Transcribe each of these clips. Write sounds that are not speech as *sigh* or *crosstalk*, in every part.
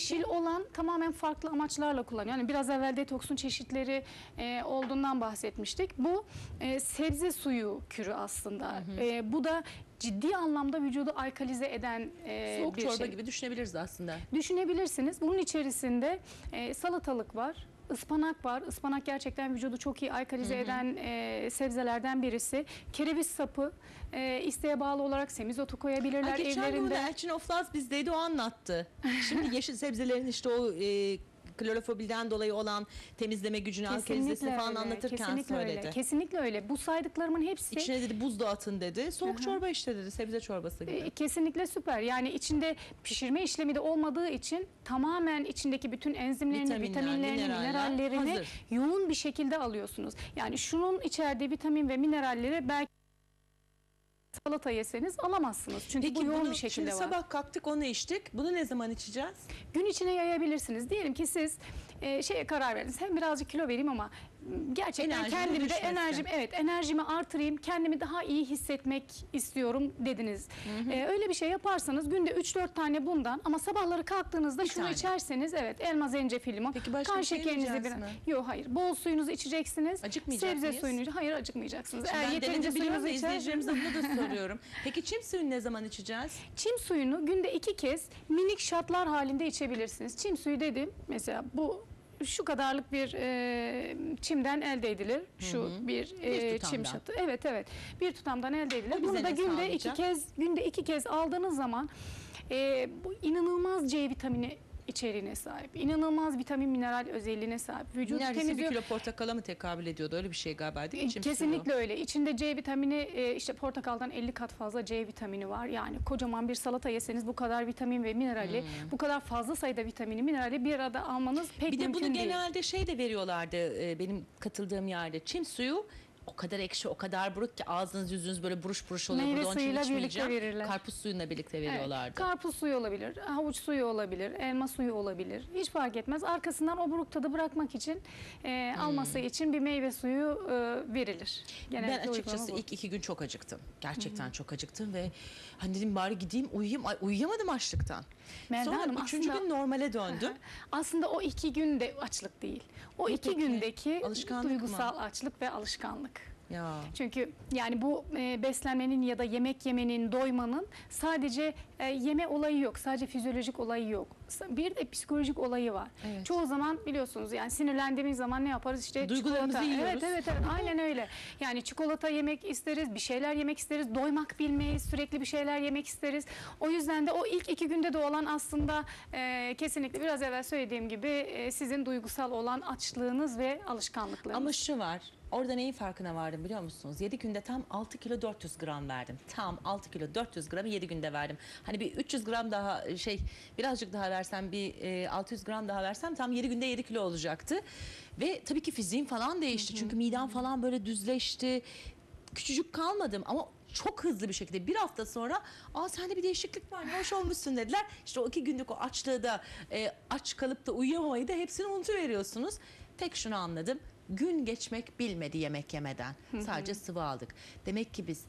yeşil olan tamamen farklı amaçlarla kullanıyor. Yani biraz evvel detoksun çeşitleri e, olduğundan bahsetmiştik. Bu e, sebze suyu kürü aslında. E, bu da ciddi anlamda vücudu alkalize eden e, Soğuk bir çorba şey. gibi düşünebiliriz aslında. Düşünebilirsiniz. Bunun içerisinde e, salatalık var. Ispanak var. Ispanak gerçekten vücudu çok iyi alkalize eden e, sebzelerden birisi. Kereviz sapı, e, isteğe bağlı olarak semizotu koyabilirler Ay, geçen gün evlerinde. bunu Elçin Oflaz bizdeydi o anlattı. *laughs* Şimdi yeşil sebzelerin işte o e, klorofobilden dolayı olan temizleme gücünü, alkalizesini falan öyle, anlatırken kesinlikle söyledi. Öyle, kesinlikle öyle. Bu saydıklarımın hepsi İçine dedi buzlu atın dedi. Soğuk çorba işte dedi. Sebze çorbası gibi. e, kesinlikle süper. Yani içinde pişirme işlemi de olmadığı için tamamen içindeki bütün enzimlerini, Vitaminler, vitaminlerini, mineraller minerallerini hazır. yoğun bir şekilde alıyorsunuz. Yani şunun içerdiği vitamin ve mineralleri belki salata yeseniz alamazsınız. Çünkü bu yoğun bunu bir şekilde şimdi var. sabah kalktık onu içtik. Bunu ne zaman içeceğiz? Gün içine yayabilirsiniz. Diyelim ki siz e, şeye karar verdiniz. Hem birazcık kilo vereyim ama gerçekten Enerjimin kendimi de düşmesin. enerjim evet enerjimi artırayım. Kendimi daha iyi hissetmek istiyorum dediniz. E, öyle bir şey yaparsanız günde 3-4 tane bundan ama sabahları kalktığınızda şunu tane. içerseniz evet elma zencefil limon. Peki başka kan bir şey şekerinizi bir mi? Yok hayır. Bol suyunuzu içeceksiniz. Acıkmayacak Sebze mıyız? suyunu hayır acıkmayacaksınız. Şimdi Eğer ben yeterince suyunuzu içerseniz izleyicilerimize bunu da *laughs* soruyorum. Peki çim suyunu ne zaman içeceğiz? Çim suyunu günde iki kez minik şatlar halinde içebilirsiniz. Çim suyu dedim mesela bu şu kadarlık bir e, çimden elde edilir. Şu bir, e, çim tutamdan. şatı. Evet evet. Bir tutamdan elde edilir. Bize Bunu da ne günde sağlayacak? iki kez günde iki kez aldığınız zaman e, bu inanılmaz C vitamini içeriğine sahip. İnanılmaz vitamin mineral özelliğine sahip. Vücudu Neredeyse bir temizliyor. kilo portakala mı tekabül ediyordu? Öyle bir şey galiba değil mi? Çim suyu? Kesinlikle öyle. İçinde C vitamini e, işte portakaldan 50 kat fazla C vitamini var. Yani kocaman bir salata yeseniz bu kadar vitamin ve minerali, bu kadar fazla sayıda vitamini, minerali bir arada almanız pek Bir de mümkün bunu değil. genelde şey de veriyorlardı e, benim katıldığım yerde. Çim suyu o kadar ekşi, o kadar buruk ki ağzınız yüzünüz böyle buruş buruş oluyor. Meyve Burada suyuyla birlikte verirler. Karpuz suyuyla birlikte Evet, veriyorlardı. Karpuz suyu olabilir, havuç suyu olabilir, elma suyu olabilir. Hiç fark etmez. Arkasından o buruk tadı bırakmak için, e, alması için bir meyve suyu e, verilir. Genellikle ben açıkçası ilk iki gün çok acıktım. Gerçekten çok acıktım ve hani dedim bari gideyim uyuyayım. Ay, uyuyamadım açlıktan. Melda Sonra Hanım, üçüncü aslında- gün normale döndüm. Aslında o iki gün de açlık değil. O Ne iki peki? gündeki duygusal açlık ve alışkanlık. Ya. Çünkü yani bu e, beslenmenin ya da yemek yemenin, doymanın sadece e, yeme olayı yok. Sadece fizyolojik olayı yok. Bir de psikolojik olayı var. Evet. Çoğu zaman biliyorsunuz yani sinirlendiğimiz zaman ne yaparız? İşte Duygularımızı çikolata. yiyoruz. Evet evet evet aynen öyle. Yani çikolata yemek isteriz, bir şeyler yemek isteriz, doymak bilmeyiz, sürekli bir şeyler yemek isteriz. O yüzden de o ilk iki günde de olan aslında e, kesinlikle biraz evvel söylediğim gibi e, sizin duygusal olan açlığınız ve alışkanlıklarınız. Ama şu var. Orada neyin farkına vardım biliyor musunuz? 7 günde tam 6 kilo 400 gram verdim. Tam 6 kilo 400 gramı 7 günde verdim. Hani bir 300 gram daha şey birazcık daha versem bir e, 600 gram daha versem tam 7 günde 7 kilo olacaktı. Ve tabii ki fiziğim falan değişti. Çünkü midem falan böyle düzleşti. Küçücük kalmadım ama çok hızlı bir şekilde bir hafta sonra aa sende bir değişiklik var hoş olmuşsun dediler. İşte o iki günlük o açlığı da e, aç kalıp da uyuyamamayı da hepsini unutuveriyorsunuz. Tek şunu anladım. Gün geçmek bilmedi yemek yemeden. Sadece sıvı aldık. Demek ki biz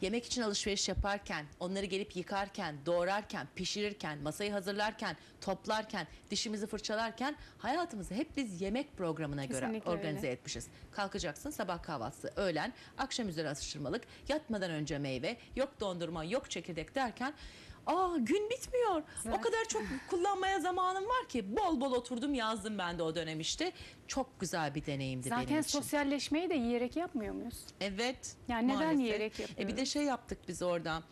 yemek için alışveriş yaparken, onları gelip yıkarken, doğrarken, pişirirken, masayı hazırlarken, toplarken, dişimizi fırçalarken hayatımızı hep biz yemek programına göre Kesinlikle organize öyle. etmişiz. Kalkacaksın sabah kahvaltısı, öğlen, akşam üzeri atıştırmalık, yatmadan önce meyve, yok dondurma, yok çekirdek derken Aa gün bitmiyor. O kadar çok kullanmaya zamanım var ki bol bol oturdum yazdım ben de o dönem işte. Çok güzel bir deneyimdi Zaten benim için. sosyalleşmeyi de yiyerek yapmıyor muyuz? Evet. Yani neden maalesef. yiyerek E bir yapıyoruz? de şey yaptık biz orada.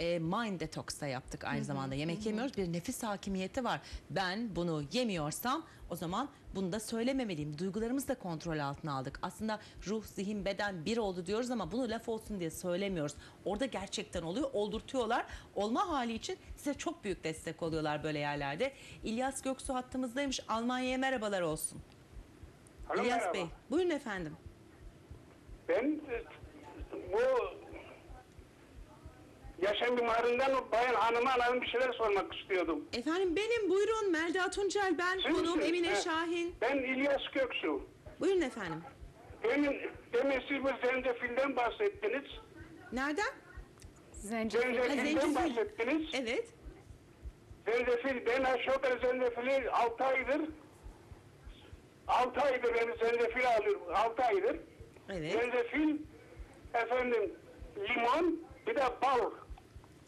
E, mind detox da yaptık aynı zamanda. Yemek yemiyoruz. Bir nefis hakimiyeti var. Ben bunu yemiyorsam o zaman bunu da söylememeliyim. Duygularımızı da kontrol altına aldık. Aslında ruh, zihin, beden bir oldu diyoruz ama bunu laf olsun diye söylemiyoruz. Orada gerçekten oluyor. Oldurtuyorlar. Olma hali için size çok büyük destek oluyorlar böyle yerlerde. İlyas Göksu hattımızdaymış. Almanya'ya merhabalar olsun. Alo, İlyas merhaba. Bey. Buyurun efendim. Ben e, bu yaşam mimarından bayan hanıma hanım bir şeyler sormak istiyordum. Efendim benim buyurun Melda Tuncel ben Siz konuğum misiniz? Emine Ha. Şahin. Ben İlyas Göksu. Buyurun efendim. Demin, demin siz bu zencefilden bahsettiniz. Nereden? Zencefil. Ha, Zencefilden zencefil. bahsettiniz. Evet. zencefil, ben aşağı yukarı zencefili 6 aydır 6 aydır ben zencefil alıyorum. 6 aydır. Evet. Zencefil, efendim limon, bir de bal.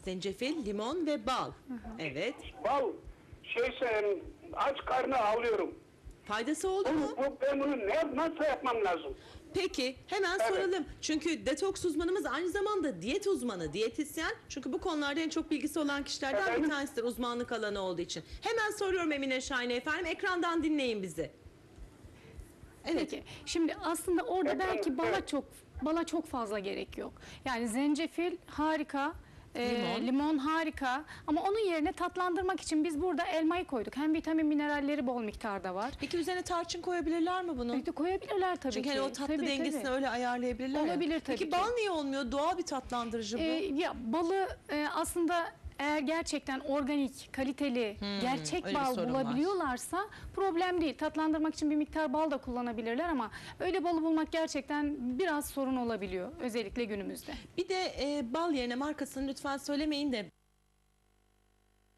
Zencefil, limon ve bal. Evet. Bal, şeyse aç karnı alıyorum. Faydası oldu Bu, mu? bu, ben bunu ne, nasıl yapmam lazım? Peki hemen Evet. soralım. Çünkü detoks uzmanımız aynı zamanda diyet uzmanı, diyetisyen. Çünkü bu konularda en çok bilgisi olan kişilerden bir Efendim? tanesidir uzmanlık alanı olduğu için. Hemen soruyorum Emine Şahin'e efendim. Ekrandan dinleyin bizi. Evet. Peki. Şimdi aslında orada Evet, belki bala evet. çok bala çok fazla gerek yok. Yani zencefil harika. E, Limon. harika ama onun yerine tatlandırmak için biz burada elmayı koyduk. Hem vitamin mineralleri bol miktarda var. Peki üzerine tarçın koyabilirler mi bunu? De koyabilirler tabii Çünkü ki. hani o tatlı Tabii, dengesini tabii. öyle ayarlayabilirler. ya. Olabilir tabii Peki ki. bal niye olmuyor? Doğal bir tatlandırıcı bu. Ee, ya balı e, aslında eğer gerçekten organik, kaliteli, gerçek Hmm, öyle bir bal sorun var. bulabiliyorlarsa problem değil. Tatlandırmak için bir miktar bal da kullanabilirler ama öyle balı bulmak gerçekten biraz sorun olabiliyor özellikle günümüzde. Bir de e, bal yerine markasını lütfen söylemeyin de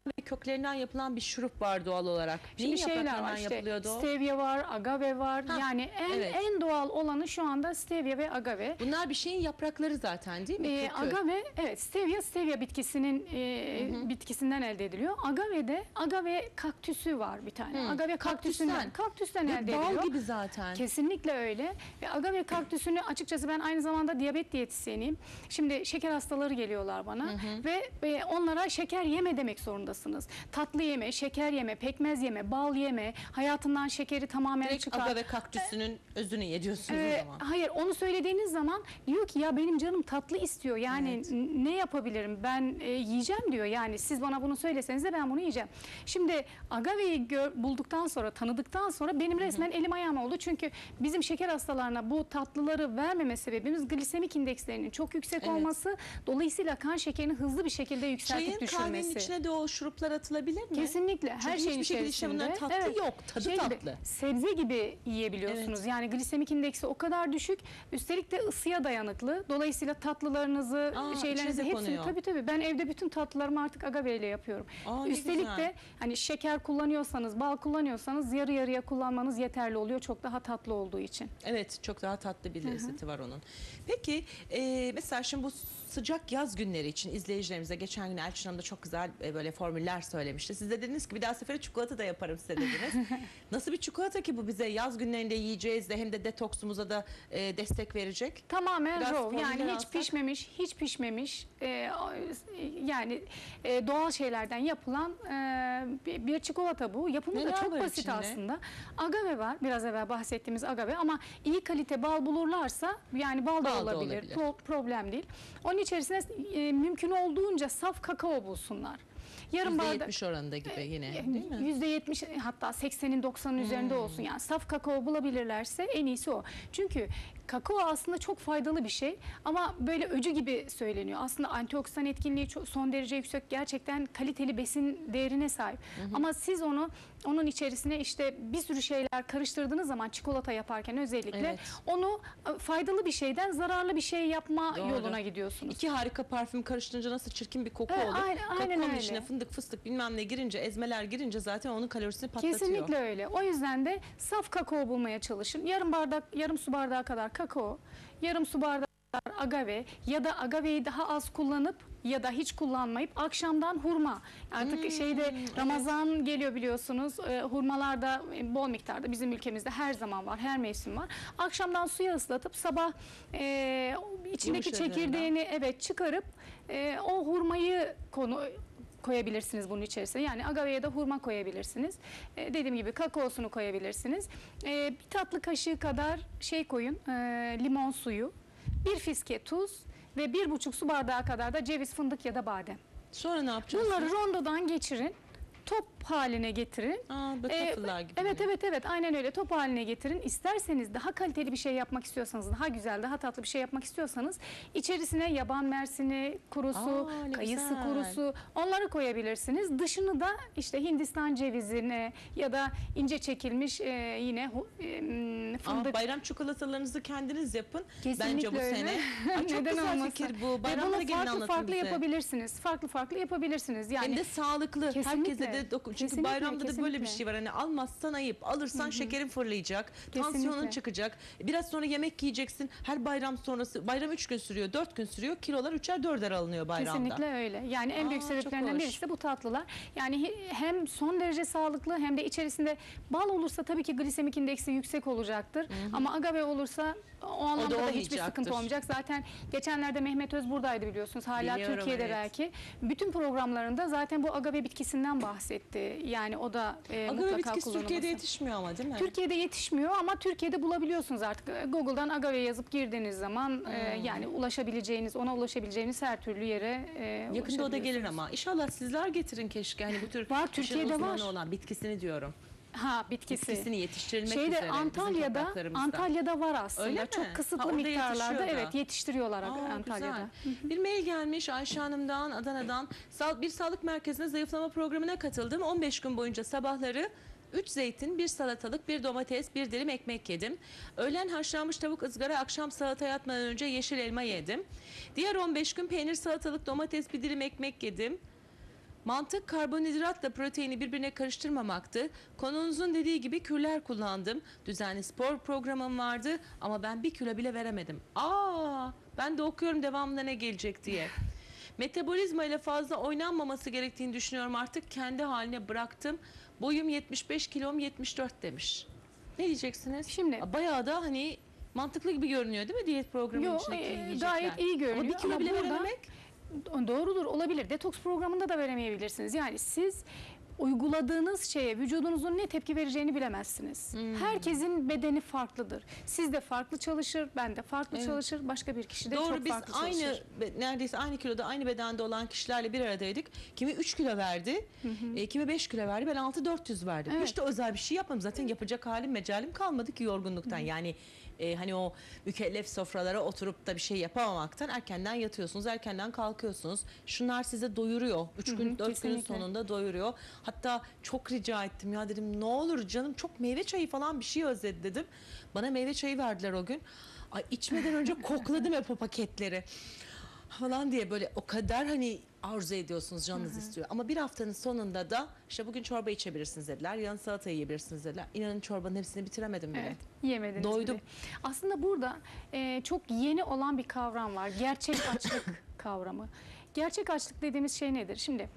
ve köklerinden yapılan bir şurup var doğal olarak. Şimdi Neyin şeyler var işte yapılıyordu stevia var, agave var. Ha, yani en evet. en doğal olanı şu anda stevia ve agave. Bunlar bir şeyin yaprakları zaten değil mi? Ee, Kökü. agave evet stevia stevia bitkisinin e, bitkisinden elde ediliyor. Agave de agave kaktüsü var bir tane. Hı, Agave kaktüsünden kaktüsten Ve elde ediliyor. gibi zaten. Kesinlikle öyle. Ve agave kaktüsünü açıkçası ben aynı zamanda diyabet diyetisyeniyim. Şimdi şeker hastaları geliyorlar bana ve e, onlara şeker yeme demek zorundasınız. Tatlı yeme, şeker yeme, pekmez yeme, bal yeme, hayatından şekeri tamamen Direkt çıkar. agave kaktüsünün özünü yediyorsunuz Ee, o zaman. hayır onu söylediğiniz zaman diyor ki ya benim canım tatlı istiyor yani Evet. ne yapabilirim ben e, yiyeceğim diyor yani siz bana bunu söyleseniz de ben bunu yiyeceğim. Şimdi agaveyi gör, bulduktan sonra tanıdıktan sonra benim resmen elim ayağım oldu çünkü bizim şeker hastalarına bu tatlıları vermeme sebebimiz glisemik indekslerinin çok yüksek Evet. olması dolayısıyla kan şekerini hızlı bir şekilde yükseltip Çayın düşürmesi. kahvenin içine de o şuruplar atılabilir mi? Kesinlikle her Çünkü şeyin hiçbir şekilde işte içerisinde. bunların tatlı yok, tadı Şey gibi, tatlı. sebze gibi yiyebiliyorsunuz. Yani glisemik indeksi o kadar düşük. Üstelik de ısıya dayanıklı. Dolayısıyla tatlılarınızı, Aa, şeylerinizi hepsini konuyor. tabii tabii ben evde bütün tatlılarımı artık agave ile yapıyorum. Aa, Üstelik güzel. de hani şeker kullanıyorsanız, bal kullanıyorsanız yarı yarıya kullanmanız yeterli oluyor. Çok daha tatlı olduğu için. Evet çok daha tatlı bir lezzeti var onun. Peki e, mesela şimdi bu sıcak yaz günleri için izleyicilerimize geçen gün Elçin Hanım da çok güzel e, böyle formüller söylemişti. Siz de dediniz ki bir daha sefere çikolata da yaparım size dediniz. *laughs* Nasıl bir çikolata ki bu bize yaz günlerinde yiyeceğiz de hem de detoksumuza da e, destek verecek? Tamamen Biraz raw yani hiç alsak. pişmemiş, hiç pişmemiş e, yani e, doğal şeylerden yapılan e, bir, bir çikolata bu. Yapımı Neler da çok basit içinde? aslında. Agave var, biraz evvel bahsettiğimiz agave ama iyi kalite bal bulurlarsa yani bal da Bal da olabilir, olabilir. pro- problem değil. Onun içerisine e, mümkün olduğunca saf kakao bulsunlar. Yarım bardak %70 oranında gibi yine değil mi? Hmm. Yüzde yetmiş hatta 80'in 90'ın üzerinde olsun yani saf kakao bulabilirlerse en iyisi o. Çünkü kakao aslında çok faydalı bir şey ama böyle öcü gibi söyleniyor. Aslında antioksidan etkinliği çok, son derece yüksek. Gerçekten kaliteli besin değerine sahip. Ama siz onu onun içerisine işte bir sürü şeyler karıştırdığınız zaman çikolata yaparken özellikle Evet. onu e, faydalı bir şeyden zararlı bir şey yapma Doğru. yoluna gidiyorsunuz. İki harika parfüm karıştırınca nasıl çirkin bir koku Evet, olur. aynen- aynen öyle. içine fındık fıstık bilmem ne girince ezmeler girince zaten onun kalorisini patlatıyor. Kesinlikle öyle. O yüzden de saf kakao bulmaya çalışın. Yarım bardak, yarım su bardağı kadar kakao, yarım su bardağı agave ya da agaveyi daha az kullanıp ya da hiç kullanmayıp akşamdan hurma. Artık Hmm, şeyde Ramazan geliyor biliyorsunuz. E, hurmalar da bol miktarda bizim ülkemizde her zaman var, her mevsim var. Akşamdan suya ıslatıp sabah e, içindeki çekirdeğini evet çıkarıp e, o hurmayı konu koyabilirsiniz bunun içerisine. Yani agaveye de hurma koyabilirsiniz. E, dediğim gibi kakaosunu koyabilirsiniz. E, bir tatlı kaşığı kadar şey koyun, e, limon suyu, bir fiske tuz ve bir buçuk su bardağı kadar da ceviz, fındık ya da badem. Sonra ne yapacağız? Bunları rondodan geçirin, top haline getirin. Aa, böyle Ee, gibi. Evet evet evet aynen öyle top haline getirin. İsterseniz daha kaliteli bir şey yapmak istiyorsanız, daha güzel, daha tatlı bir şey yapmak istiyorsanız içerisine yaban mersini, kurusu, Aa, ne kayısı güzel. kurusu onları koyabilirsiniz. Dışını da işte Hindistan cevizine ya da ince çekilmiş e, yine hu- e, Aa, fındık bayram çikolatalarınızı kendiniz yapın. Bence bu öyle. sene. *laughs* Aa, çok Neden güzel olmasın? fikir bu. Ve Bayramda bunu gelin farklı anlatın farklı bize. yapabilirsiniz. Farklı farklı yapabilirsiniz. Yani Hem de sağlıklı. Kesinlikle. Herkese de doku- çünkü Kesinlikle, bayramda da böyle bir kesinlikle. şey var. Hani almazsan ayıp, alırsan şekerin fırlayacak, tansiyonun Kesinlikle. çıkacak. Biraz sonra yemek yiyeceksin. Her bayram sonrası bayram 3 gün sürüyor, 4 gün sürüyor. Kilolar 3'er 4'er alınıyor bayramda. Kesinlikle öyle. Yani en büyük Aa, çok sebeplerinden birisi de bu tatlılar. Yani he- hem son derece sağlıklı hem de içerisinde bal olursa tabii ki glisemik indeksi yüksek olacaktır. Ama agave olursa o anlamda da hiçbir olmayacaktır. sıkıntı olmayacak. Zaten geçenlerde Mehmet Öz buradaydı biliyorsunuz. Hala Biliyorum, Türkiye'de evet. belki. Bütün programlarında zaten bu agave bitkisinden bahsetti. Yani o da e, Agave mutlaka bitkisi kullanılması. Türkiye'de yetişmiyor ama değil mi? Türkiye'de yetişmiyor ama Türkiye'de bulabiliyorsunuz artık. E, Google'dan agave yazıp girdiğiniz zaman e, Hmm. yani ulaşabileceğiniz, ona ulaşabileceğiniz her türlü yere e, Yakında o da gelir ama. İnşallah sizler getirin keşke. Hani bu tür Var, Türkiye'de var. olan bitkisini diyorum. Ha bitkisi. Bitkisini yetiştirilmek Şeyde üzere bizim Antalya'da topraklarımızda. Antalya'da var aslında. Öyle mi? Çok kısıtlı orada miktarlarda yetişiyor da. evet yetiştiriyorlar Aa, Antalya'da. güzel. Bir mail gelmiş Ayşe Hanım'dan Adana'dan. Sağ- Bir sağlık merkezine zayıflama programına katıldım. 15 gün boyunca sabahları 3 zeytin, bir salatalık, bir domates, bir dilim ekmek yedim. Öğlen haşlanmış tavuk ızgara, akşam salata yatmadan önce yeşil elma yedim. Diğer 15 gün peynir, salatalık, domates, bir dilim ekmek yedim. Mantık karbonhidratla proteini birbirine karıştırmamaktı. Konunuzun dediği gibi kürler kullandım. Düzenli spor programım vardı ama ben bir kilo bile veremedim. Aa, ben de okuyorum devamında ne gelecek diye. *laughs* Metabolizma ile fazla oynanmaması gerektiğini düşünüyorum artık kendi haline bıraktım. Boyum 75 kilom 74 demiş. Ne diyeceksiniz? Şimdi- bayağı da hani mantıklı gibi görünüyor değil mi diyet programının Yo, içindeki e, yiyecekler? gayet iyi görünüyor Ama bir kilo ama bile burada- verememek Doğrudur olabilir. Detoks programında da veremeyebilirsiniz. Yani siz uyguladığınız şeye vücudunuzun ne tepki vereceğini bilemezsiniz. Hmm. Herkesin bedeni farklıdır. Siz de farklı çalışır, ben de farklı Evet. çalışır, başka bir kişi de Doğru çok biz farklı aynı çalışır. be- neredeyse aynı kiloda aynı bedende olan kişilerle bir aradaydık. Kimi 3 kilo verdi, e, kimi 5 kilo verdi. Ben 6 400 verdim. Evet. Hiç de özel bir şey yapmadım. Zaten yapacak halim mecalim kalmadı ki yorgunluktan. Yani e, hani o mükellef sofralara oturup da bir şey yapamamaktan erkenden yatıyorsunuz, erkenden kalkıyorsunuz. Şunlar size doyuruyor. 3 gün 4 günün sonunda doyuruyor. Hatta çok rica ettim ya dedim ne olur canım çok meyve çayı falan bir şey özledi dedim. Bana meyve çayı verdiler o gün. Ay içmeden önce *laughs* kokladım hep o paketleri falan diye böyle o kadar hani arzu ediyorsunuz canınız istiyor. Ama bir haftanın sonunda da işte bugün çorba içebilirsiniz dediler. Yarın salata yiyebilirsiniz dediler. İnanın çorbanın hepsini bitiremedim bile. Evet, yemediniz Doydum. bile. Aslında burada e, çok yeni olan bir kavram var. Gerçek açlık *laughs* kavramı. Gerçek açlık dediğimiz şey nedir? Şimdi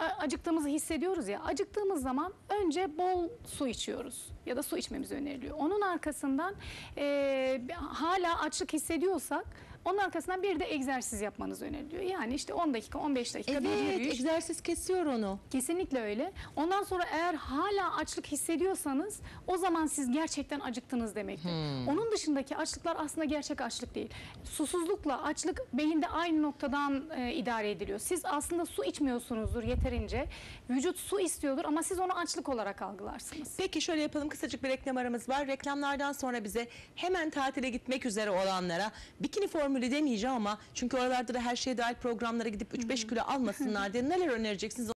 acıktığımızı hissediyoruz ya. Acıktığımız zaman önce bol su içiyoruz ya da su içmemiz öneriliyor. Onun arkasından e, hala açlık hissediyorsak onun arkasından bir de egzersiz yapmanız öneriliyor. Yani işte 10 dakika, 15 dakika bir Evet, yürüyüş. egzersiz kesiyor onu. Kesinlikle öyle. Ondan sonra eğer hala açlık hissediyorsanız o zaman siz gerçekten acıktınız demektir. Onun dışındaki açlıklar aslında gerçek açlık değil. Susuzlukla açlık beyinde aynı noktadan e, idare ediliyor. Siz aslında su içmiyorsunuzdur yeterince. Vücut su istiyordur ama siz onu açlık olarak algılarsınız. Peki şöyle yapalım kısacık bir reklam aramız var. Reklamlardan sonra bize hemen tatile gitmek üzere olanlara bikini formülü demeyeceğim ama çünkü oralarda da her şeye dahil programlara gidip 3-5 kilo almasınlar diye neler önereceksiniz